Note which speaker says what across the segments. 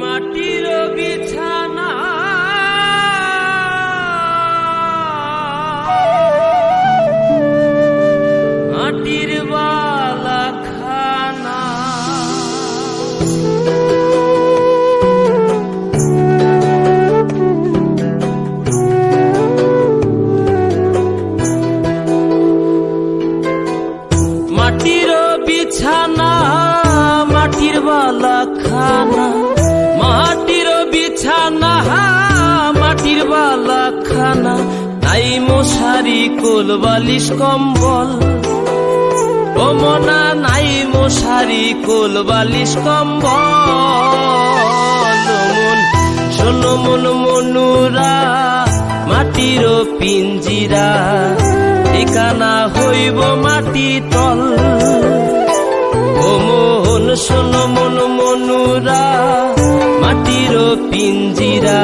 Speaker 1: মাটির বিছানা। মাটির বালা খানা বিছানা মাটির বালা খানা তাই মশারি, কোল, বালিশ, কম্বল। ও মনা, নাই মশারি, কোল, বালিশ, কম্বল। মন, শোনো মন, মনুরা, মাটির পিঞ্জিরা, ঠিকানা হইব মাটি তল। ও মন, শোনো মন, মনুরা, মাটির পিঞ্জিরা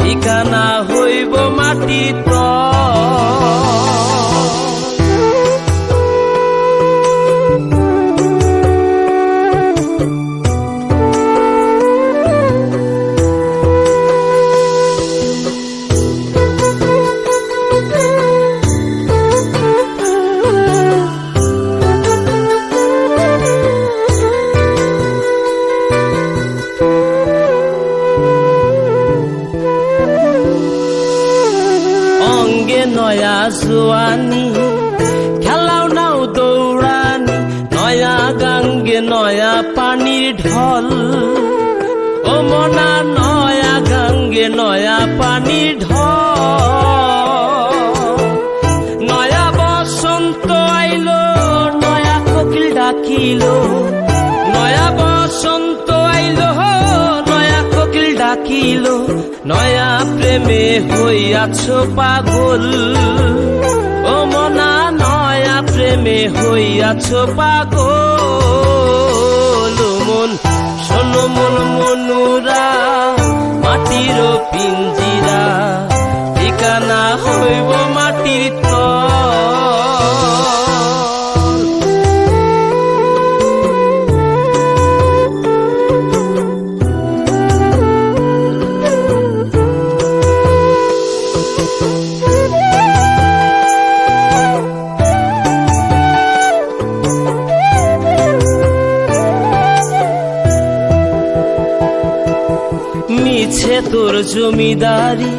Speaker 1: ঠিকানা হইব মাটি তল। জোয়ানি খেলাও নাও দৌড়ানি, নয়া গাঙ্গে, নয়া পানির ঢল। ও মনা, নয়া গাঙ্গে, নয়া পানির ঢল। নয়া বসন্ত আইলো, নয়া কোকিল ডাকিলো। ডাকিলো নয়া প্রেমে হইয়াছ পাগল। ও মনা, নয়া প্রেমে হইয়াছ পাগল। মন, শোনো মন, মনুরা, মাটির পিঞ্জিরা জমিদারি,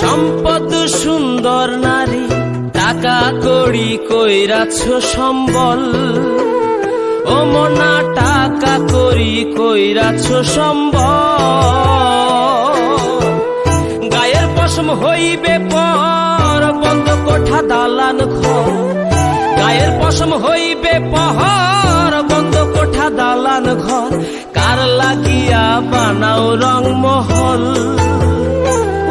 Speaker 1: সম্পদ সুন্দর নারী, টাকা কড়ি কইরাছ সম্বল। ও মনা টাকা করি কইরাছ সম্বল। গায়ের পশম হইবে পর, বন্ধ কোঠা দালান ঘর। গায়ের পশম হইবে পহর বন্ধ কোঠা দালান ঘর। কার লাগিয়া বানাও রং মহল।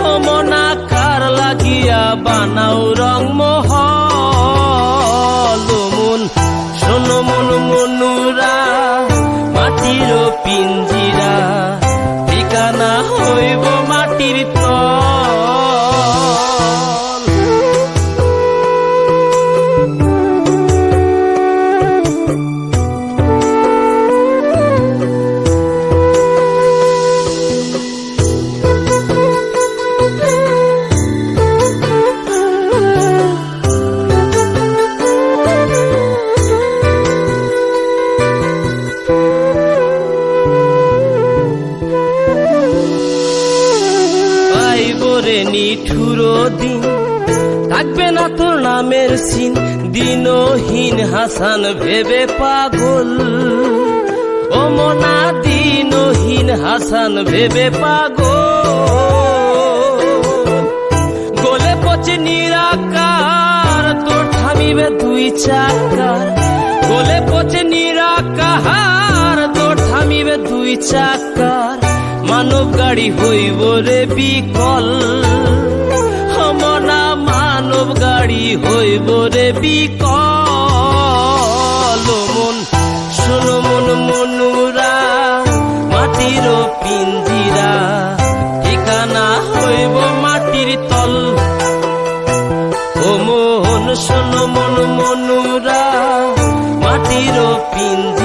Speaker 1: ও মনা কার লাগিয়া বানাও রং মহল। ও মন শোনো মন মনুরা মাটির পিঞ্জিরা, ঠিকানা হইব পাইবরে নিঠুরো দিন। থাকবে না তোর নামের সিন, দিনহীন হাসান ভেবে পাগল। ও মনা দিনহীন হাসান ভেবে পাগল। গোলে পচে নিরাকার, তোর থামিবে দুই চাকার। গোলে পচে নিরাকার, তোর থামিবে দুই চাকার। মানব গাড়ি হইব রে বিকল। হমনা মানব গাড়ি হইব রে বিকল। মন, শোনো মন মনুরা, মাটির পিঞ্জিরা, ঠিকানা হইব মাটির তল। ও মোহন শোনো মন মনুরা, মাটির পিঞ্জিরা